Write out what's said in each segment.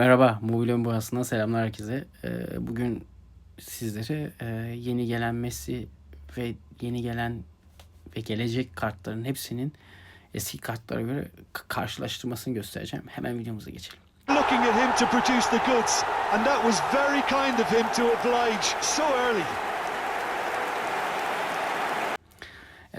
Merhaba, Mobilyon Boğazı'ndan selamlar herkese. Ee, Bugün sizlere e, yeni gelen Messi ve yeni gelen ve gelecek kartların hepsinin eski kartlara göre karşılaştırmasını göstereceğim. Hemen videomuza geçelim. looking at him to produce the goods, and that was very kind of him to oblige so early.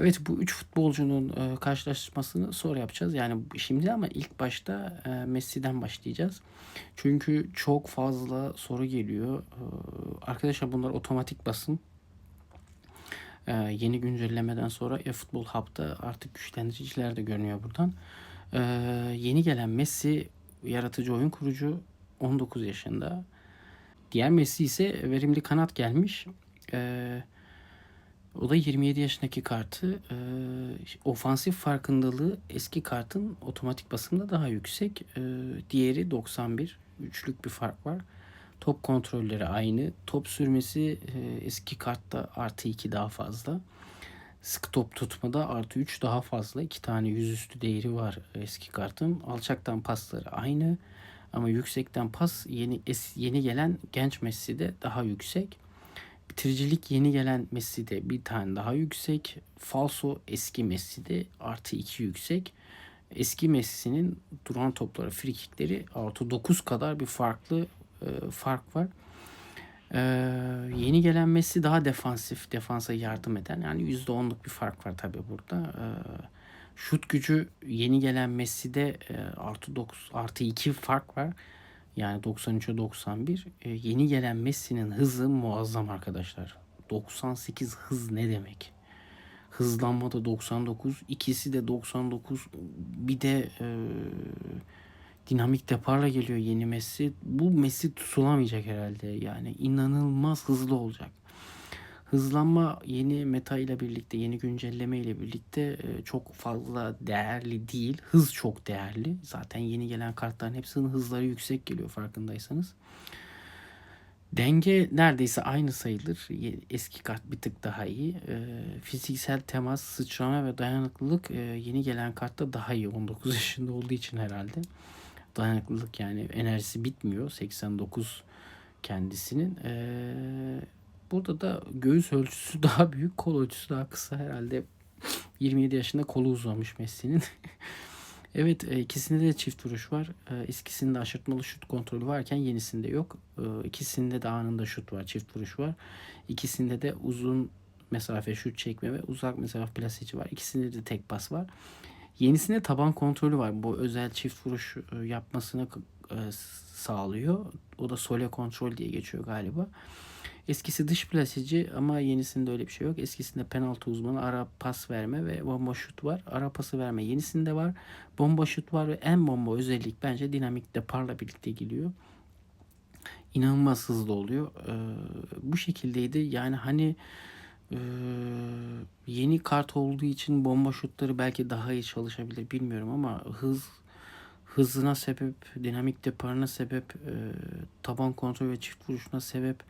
Evet bu üç futbolcunun e, karşılaştırmasını sonra yapacağız. Yani şimdi ama ilk başta e, Messi'den başlayacağız. Çünkü çok fazla soru geliyor. E, arkadaşlar bunlar otomatik basım. E, yeni güncellemeden sonra eFootball Hub'da artık güçlendiriciler de görünüyor buradan. E, yeni gelen Messi yaratıcı oyun kurucu 19 yaşında. Diğer Messi ise verimli kanat gelmiş. Eee o da 27 yaşındaki kartı. Ee, ofansif farkındalığı eski kartın otomatik basımda daha yüksek. Ee, diğeri 91. Üçlük bir fark var. Top kontrolleri aynı. Top sürmesi e, eski kartta artı 2 daha fazla. Sık top tutmada artı 3 daha fazla. İki tane yüzüstü değeri var eski kartın. Alçaktan pasları aynı. Ama yüksekten pas yeni es, yeni gelen genç Messi'de daha yüksek. Bitiricilik yeni gelen Messi'de bir tane daha yüksek. Falso eski Messi'de artı 2 yüksek. Eski Messi'nin duran topları, frikikleri artı 9 kadar bir farklı e, fark var. E, yeni gelen Messi daha defansif, defansa yardım eden. Yani %10'luk bir fark var tabii burada. E, şut gücü yeni gelen Messi'de e, artı 9, artı 2 fark var. Yani 93'e 91. E, yeni gelen Messi'nin hızı muazzam arkadaşlar. 98 hız ne demek? Hızlanma da 99. ikisi de 99. Bir de e, dinamik deparla geliyor yeni Messi. Bu Messi tutulamayacak herhalde. Yani inanılmaz hızlı olacak. Hızlanma yeni meta ile birlikte, yeni güncelleme ile birlikte e, çok fazla değerli değil. Hız çok değerli. Zaten yeni gelen kartların hepsinin hızları yüksek geliyor farkındaysanız. Denge neredeyse aynı sayılır. Eski kart bir tık daha iyi. E, fiziksel temas, sıçrama ve dayanıklılık e, yeni gelen kartta daha iyi. 19 yaşında olduğu için herhalde. Dayanıklılık yani enerjisi bitmiyor. 89 kendisinin. E, Burada da göğüs ölçüsü daha büyük, kol ölçüsü daha kısa herhalde. 27 yaşında kolu uzamış Messi'nin. evet e, ikisinde de çift vuruş var. E, Eskisinde aşırtmalı şut kontrolü varken yenisinde yok. E, İkisinde de anında şut var, çift vuruş var. İkisinde de uzun mesafe şut çekme ve uzak mesafe plaseci var. İkisinde de tek pas var. Yenisinde taban kontrolü var. Bu özel çift vuruş e, yapmasını e, sağlıyor. O da sole kontrol diye geçiyor galiba. Eskisi dış plaseci ama yenisinde öyle bir şey yok. Eskisinde penaltı uzmanı, ara pas verme ve bomba şut var. Ara pası verme yenisinde var. Bomba şut var ve en bomba özellik bence dinamik deparla birlikte geliyor. İnanılmaz hızlı oluyor. Ee, bu şekildeydi. Yani hani e, yeni kart olduğu için bomba şutları belki daha iyi çalışabilir bilmiyorum ama hız hızına sebep, dinamik deparına sebep, e, taban kontrol ve çift vuruşuna sebep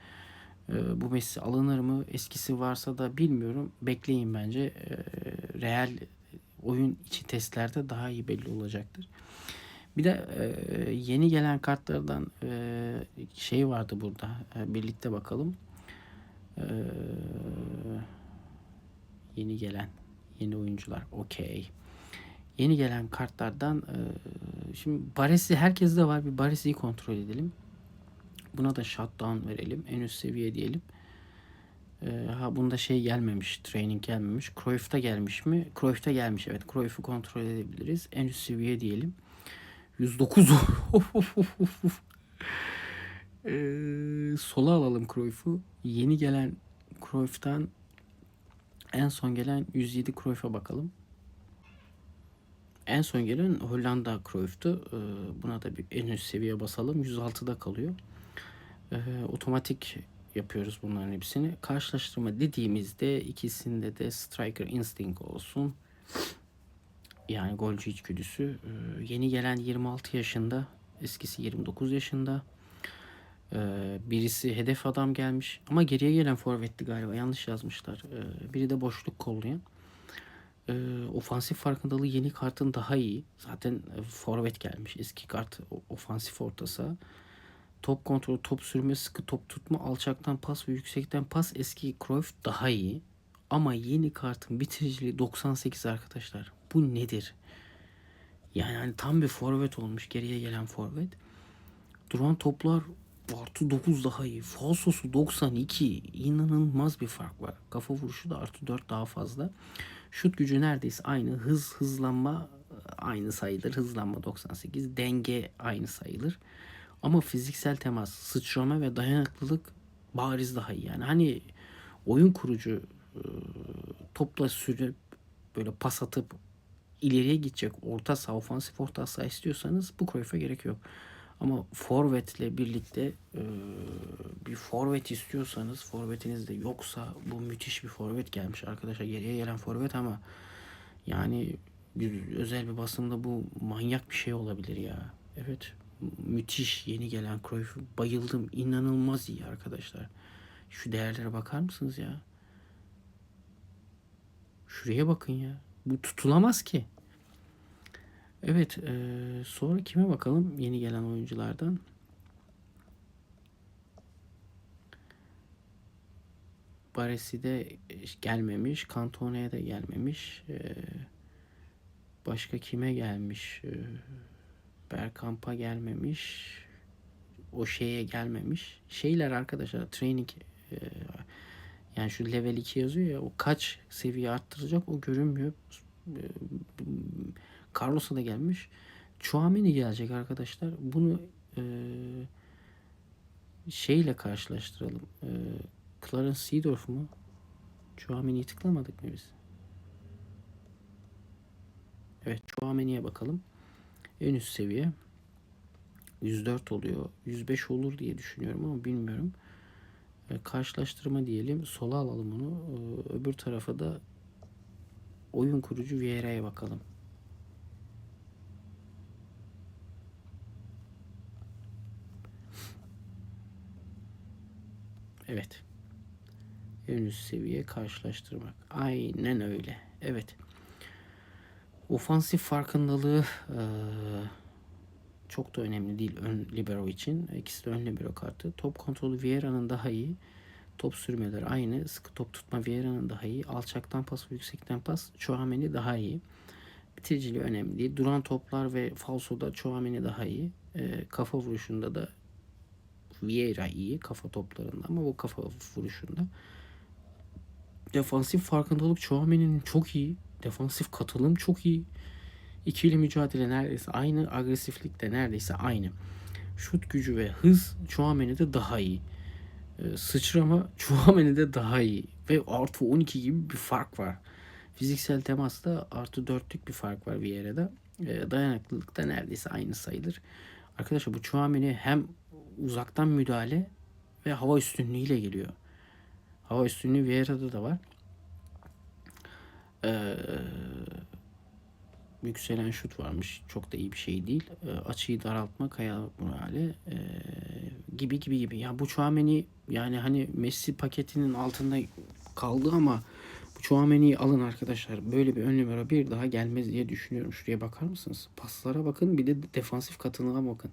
e, bu Messi alınır mı? Eskisi varsa da bilmiyorum. Bekleyin bence. E, real oyun içi testlerde daha iyi belli olacaktır. Bir de e, yeni gelen kartlardan e, şey vardı burada. E, birlikte bakalım. E, yeni gelen yeni oyuncular. Okey. Yeni gelen kartlardan e, şimdi Baresi herkeste var. Bir Baresi'yi kontrol edelim. Buna da shutdown verelim. En üst seviye diyelim. Ee, ha bunda şey gelmemiş. Training gelmemiş. Cruyff'ta gelmiş mi? Cruyff'ta gelmiş. Evet. Cruyff'u kontrol edebiliriz. En üst seviye diyelim. 109. ee, sola alalım Cruyff'u. Yeni gelen Cruyff'tan en son gelen 107 Cruyff'a bakalım. En son gelen Hollanda Cruyff'tu. Ee, buna da bir en üst seviye basalım. 106'da kalıyor. Ee, otomatik yapıyoruz bunların hepsini. Karşılaştırma dediğimizde ikisinde de striker instinct olsun. Yani golcü içgüdüsü. Ee, yeni gelen 26 yaşında, eskisi 29 yaşında. Birisi hedef adam gelmiş ama geriye gelen forvetti galiba yanlış yazmışlar. Biri de boşluk kollayan. E, ofansif farkındalığı yeni kartın daha iyi. Zaten e, forvet gelmiş. Eski kart ofansif orta saha. Top kontrolü, top sürme, sıkı top tutma, alçaktan pas ve yüksekten pas eski Cruyff daha iyi. Ama yeni kartın bitiriciliği 98 arkadaşlar. Bu nedir? Yani hani tam bir forvet olmuş. Geriye gelen forvet. Duran toplar artı 9 daha iyi. Falsosu 92. İnanılmaz bir fark var. Kafa vuruşu da artı 4 daha fazla. Şut gücü neredeyse aynı. Hız, hızlanma aynı sayılır. Hızlanma 98. Denge aynı sayılır. Ama fiziksel temas, sıçrama ve dayanıklılık bariz daha iyi. Yani hani oyun kurucu e, topla sürüp böyle pas atıp ileriye gidecek orta saha, ofansif orta saha istiyorsanız bu Cruyff'a gerek yok. Ama forvetle birlikte e, bir forvet istiyorsanız forvetiniz de yoksa bu müthiş bir forvet gelmiş arkadaşlar. Geriye gelen forvet ama yani özel bir basında bu manyak bir şey olabilir ya. Evet müthiş yeni gelen Cruyff bayıldım. İnanılmaz iyi arkadaşlar. Şu değerlere bakar mısınız ya? Şuraya bakın ya. Bu tutulamaz ki. Evet, eee, sonra kime bakalım yeni gelen oyunculardan? Baresi de gelmemiş, Cantone'ye de gelmemiş. Eee, başka kime gelmiş? Eee, Bergkamp'a gelmemiş. O şeye gelmemiş. Şeyler arkadaşlar training eee, yani şu level 2 yazıyor ya o kaç seviye arttıracak o görünmüyor. Eee, Carlos'a da gelmiş. Chouameni gelecek arkadaşlar. Bunu eee, şeyle karşılaştıralım. Eee Clarence Seedorf mu? Chouameni'yi tıklamadık mı biz? Evet Chouameni'ye bakalım. En üst seviye. 104 oluyor. 105 olur diye düşünüyorum ama bilmiyorum. E, karşılaştırma diyelim. Sola alalım onu. E, öbür tarafa da oyun kurucu Vieira'ya bakalım. Evet. En üst seviye karşılaştırmak. Aynen öyle. Evet. Ofansif farkındalığı eee, çok da önemli değil ön libero için. İkisi de ön libero kartı. Top kontrolü Vieira'nın daha iyi. Top sürmeleri aynı. Sıkı top tutma Vieira'nın daha iyi. Alçaktan pas yüksekten pas Chouameni daha iyi. Bitiriciliği önemli değil. Duran toplar ve falsoda Chouameni daha iyi. Eee, kafa vuruşunda da Vieira iyi kafa toplarında ama bu kafa vuruşunda. Defansif farkındalık Chouameni'nin çok iyi. Defansif katılım çok iyi. İkili mücadele neredeyse aynı. Agresiflik de neredeyse aynı. Şut gücü ve hız Chouameni'de daha iyi. Ee, sıçrama Chouameni'de daha iyi. Ve artı 12 gibi bir fark var. Fiziksel temasta artı 4'lük bir fark var Vieira'da. Ee, dayanıklılıkta neredeyse aynı sayılır. Arkadaşlar bu Chouameni hem uzaktan müdahale ve hava üstünlüğüyle geliyor. Hava üstünlüğü Vieira'da da var. Ee, yükselen şut varmış. Çok da iyi bir şey değil. Ee, açıyı daraltma, kaya morali ee, gibi gibi gibi. Ya bu Chouameni yani hani Messi paketinin altında kaldı ama bu Chouameni'yi alın arkadaşlar. Böyle bir ön numara bir daha gelmez diye düşünüyorum. Şuraya bakar mısınız? Paslara bakın bir de defansif katılımına bakın.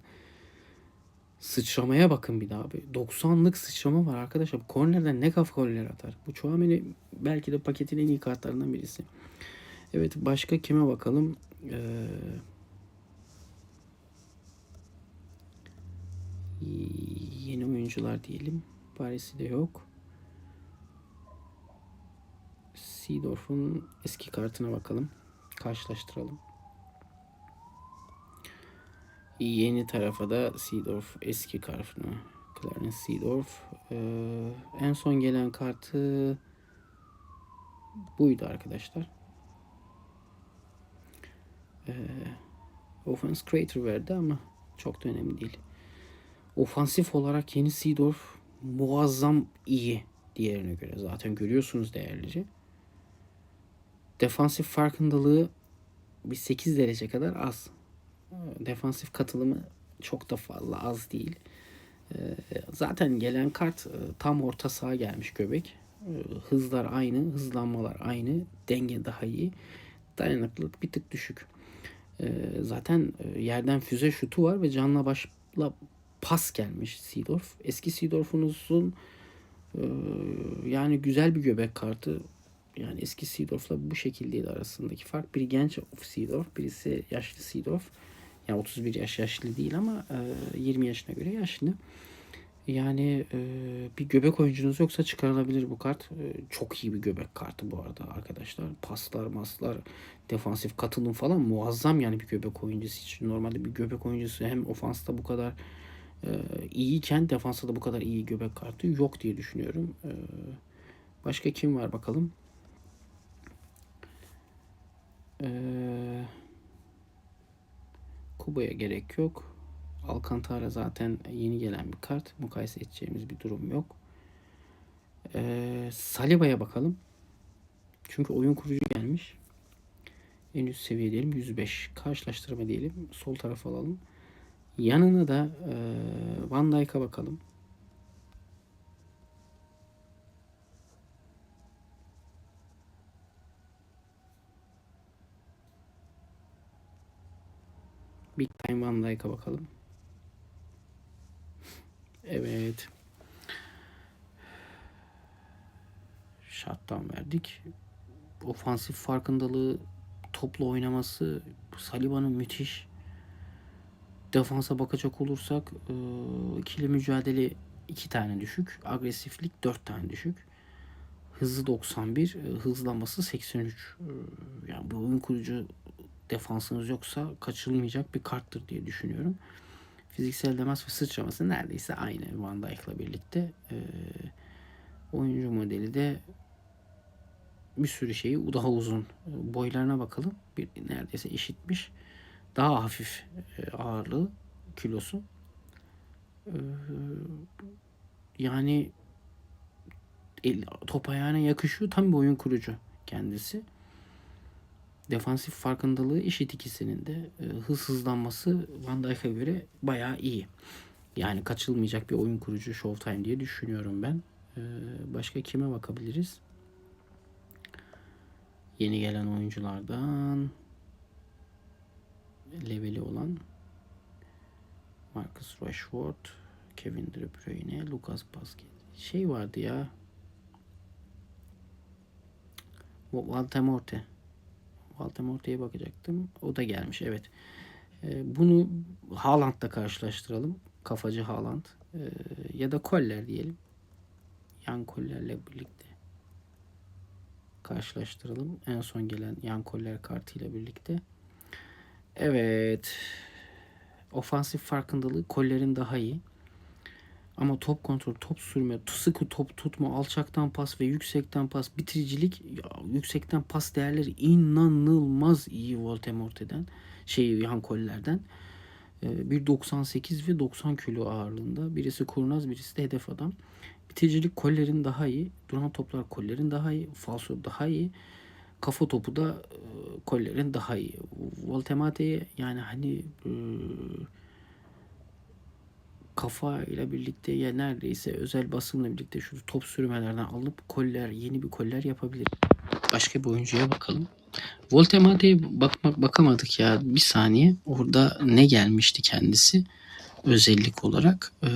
Sıçramaya bakın bir daha abi. 90'lık sıçrama var arkadaşlar. Kornerden ne kafa goller atar. Bu Chouameni belki de paketin en iyi kartlarından birisi. Evet başka kime bakalım? Ee, yeni oyuncular diyelim. Paris'i de yok. Seedorf'un eski kartına bakalım. Karşılaştıralım. Yeni tarafa da Seedorf eski kartına. Clarence Seedorf. Ee, en son gelen kartı buydu arkadaşlar. Ee, offense creator verdi ama çok da önemli değil. Ofansif olarak yeni Seedorf muazzam iyi diğerine göre. Zaten görüyorsunuz değerlice. Defansif farkındalığı bir 8 derece kadar az. Defansif katılımı çok da fazla az değil. Ee, zaten gelen kart e, tam orta saha gelmiş göbek. Ee, hızlar aynı, hızlanmalar aynı, denge daha iyi. Dayanıklılık bir tık düşük. Ee, zaten e, yerden füze şutu var ve canla başla pas gelmiş Seedorf. Eski Seedorf'unuzun e, yani güzel bir göbek kartı. Yani eski Seedorf'la bu şekildeydi arasındaki fark. Biri genç Seedorf, birisi yaşlı Seedorf. Yani 31 yaş yaşlı değil ama e, 20 yaşına göre yaşlı. Yani e, bir göbek oyuncunuz yoksa çıkarılabilir bu kart. E, çok iyi bir göbek kartı bu arada arkadaşlar. Paslar, maslar, defansif katılım falan muazzam yani bir göbek oyuncusu için. Normalde bir göbek oyuncusu hem ofansta bu kadar e, iyiyken defansta da bu kadar iyi göbek kartı yok diye düşünüyorum. E, başka kim var bakalım. Eee Kuba'ya gerek yok. Alcantara zaten yeni gelen bir kart. Mukayese edeceğimiz bir durum yok. Ee, Saliba'ya bakalım. Çünkü oyun kurucu gelmiş. En üst seviye diyelim 105. Karşılaştırma diyelim. Sol tarafa alalım. Yanına da e, Van Dijk'a bakalım. Big Time Van Dijk'a bakalım. Evet. Shutdown verdik. Ofansif farkındalığı, toplu oynaması Saliba'nın müthiş. Defansa bakacak olursak e, ikili mücadele iki tane düşük. Agresiflik dört tane düşük. Hızı 91, e, hızlanması 83. E, Yani bu oyun kurucu defansınız yoksa kaçılmayacak bir karttır diye düşünüyorum. Fiziksel temas ve sıçraması neredeyse aynı Van Dijk'la birlikte. Ee, oyuncu modeli de bir sürü şeyi daha uzun. Boylarına bakalım. Bir, neredeyse eşitmiş. Daha hafif e, ağırlığı, kilosu. Ee, yani el, top ayağına yakışıyor. Tam bir oyun kurucu kendisi. Defansif farkındalığı eşit ikisinin de. E, hız hızlanması Van Dijk'a göre bayağı iyi. Yani kaçılmayacak bir oyun kurucu Showtime diye düşünüyorum ben. E, başka kime bakabiliriz? Yeni gelen oyunculardan leveli olan Marcus Rashford, Kevin De Bruyne, Lucas Vazquez. Şey vardı ya. Voldemorte. Voldemorte'ye bakacaktım. O da gelmiş evet. Ee, bunu Haaland'la karşılaştıralım. Kafacı Haaland. Ee, ya da Koller diyelim. Yan Koller'le birlikte karşılaştıralım. En son gelen Yan Koller kartıyla birlikte. Evet. Ofansif farkındalığı Koller'in daha iyi. Ama top kontrol, top sürme, sıkı top tutma, alçaktan pas ve yüksekten pas, bitiricilik, ya, yüksekten pas değerleri inanılmaz iyi Voldemorte'den, şey Yan Koller'den. Ee, 1.98 ve 90 kilo ağırlığında. Birisi kurnaz, birisi de hedef adam. Bitiricilik kollerin daha iyi. Duran toplar kollerin daha iyi. Falso daha iyi. Kafa topu da e, kollerin daha iyi. Voltemate'ye yani hani e, kafa ile birlikte ya neredeyse özel basımla birlikte şu top sürmelerden alıp koller yeni bir koller yapabilir. Başka bir oyuncuya bakalım. Voltemate'ye bakmak bakamadık ya bir saniye. Orada ne gelmişti kendisi özellik olarak? Ee,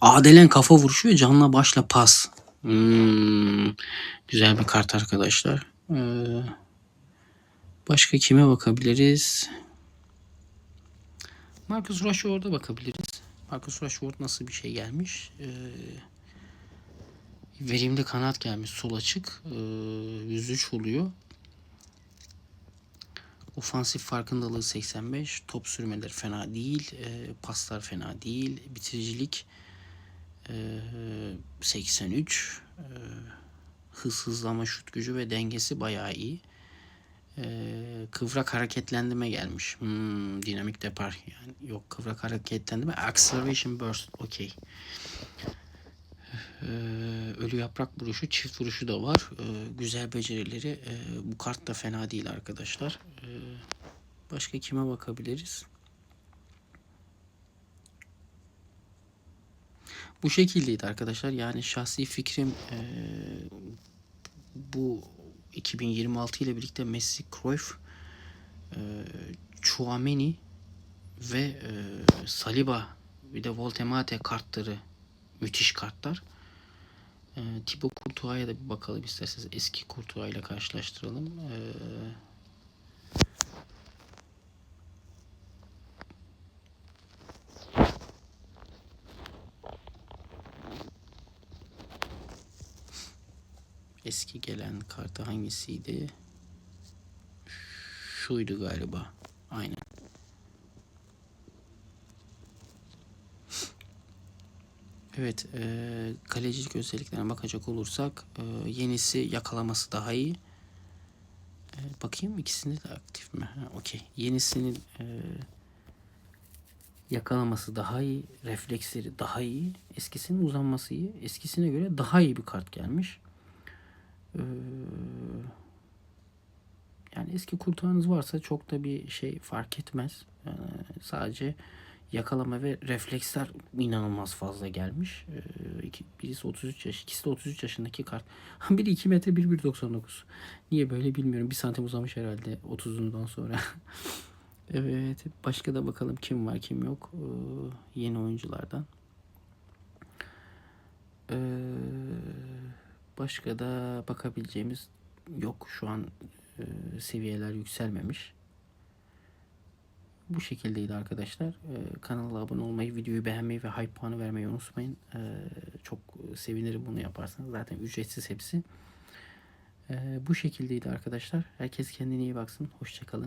Adelen kafa vuruşu ve canla başla pas. Hmm, güzel bir kart arkadaşlar. Ee, başka kime bakabiliriz? Marcus Rashford'a bakabiliriz. Marcus Rashford nasıl bir şey gelmiş? Ee, verimli kanat gelmiş. Sol açık. Ee, 103 oluyor. Ofansif farkındalığı 85. Top sürmeleri fena değil. Ee, paslar fena değil. Bitiricilik ee, 83. Ee, hız hızlama şut gücü ve dengesi bayağı iyi. Ee, kıvrak hareketlendirme gelmiş. Hmm, dinamik depar yani yok kıvrak hareketlendirme. Acceleration burst okey. Ee, ölü yaprak vuruşu, çift vuruşu da var. Ee, güzel becerileri. Ee, bu kart da fena değil arkadaşlar. Ee, başka kime bakabiliriz? Bu şekildeydi arkadaşlar. Yani şahsi fikrim e, bu 2026 ile birlikte Messi, Cruyff, e, Chouameni ve e, Saliba bir de Voltemate kartları müthiş kartlar. E, Thibaut Courtois'a da bir bakalım isterseniz. Eski Courtois ile karşılaştıralım. E, eski gelen kartı hangisiydi? Şuydu galiba. Aynen. Evet, e, kalecilik özelliklerine bakacak olursak e, yenisi yakalaması daha iyi. E, bakayım ikisinde de aktif mi? Okey. Yenisinin e, yakalaması daha iyi, refleksleri daha iyi, eskisinin uzanması iyi. Eskisine göre daha iyi bir kart gelmiş. Ee, yani eski kurtağınız varsa çok da bir şey fark etmez. Ee, sadece yakalama ve refleksler inanılmaz fazla gelmiş. Ee, iki- birisi 33 yaş, ikisi de 33 yaşındaki kart. Biri 2 metre, biri 1.99. Niye böyle bilmiyorum. Bir santim uzamış herhalde 30'undan sonra. evet. Başka da bakalım kim var kim yok. Ee, yeni oyunculardan. Ee, başka da bakabileceğimiz yok. Şu an e, seviyeler yükselmemiş. Bu şekildeydi arkadaşlar. Ee, kanala abone olmayı, videoyu beğenmeyi ve hype puanı vermeyi unutmayın. Ee, çok sevinirim bunu yaparsanız. Zaten ücretsiz hepsi. Ee, bu şekildeydi arkadaşlar. Herkes kendine iyi baksın. Hoşçakalın.